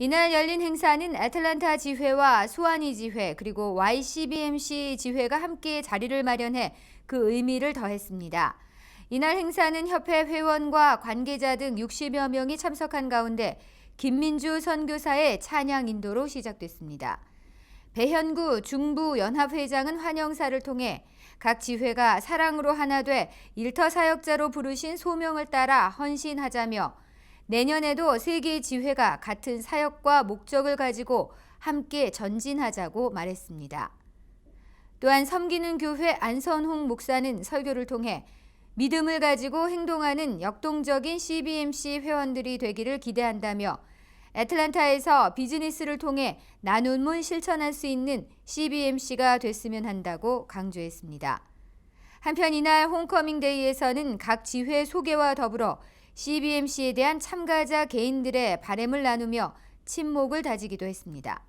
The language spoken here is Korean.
이날 열린 행사는 애틀란타 지회와 수완이 지회 그리고 YCBMC 지회가 함께 자리를 마련해 그 의미를 더했습니다. 이날 행사는 협회 회원과 관계자 등 60여 명이 참석한 가운데 김민주 선교사의 찬양 인도로 시작됐습니다. 배현구 중부 연합회장은 환영사를 통해 각 지회가 사랑으로 하나 돼 일터 사역자로 부르신 소명을 따라 헌신하자며 내년에도 세계 지회가 같은 사역과 목적을 가지고 함께 전진하자고 말했습니다. 또한 섬기는 교회 안선홍 목사는 설교를 통해 믿음을 가지고 행동하는 역동적인 CBMC 회원들이 되기를 기대한다며 애틀란타에서 비즈니스를 통해 나눔을 실천할 수 있는 CBMC가 됐으면 한다고 강조했습니다. 한편 이날 홈커밍 데이에서는 각 지회 소개와 더불어 CBMC에 대한 참가자 개인들의 바램을 나누며 친목을 다지기도 했습니다.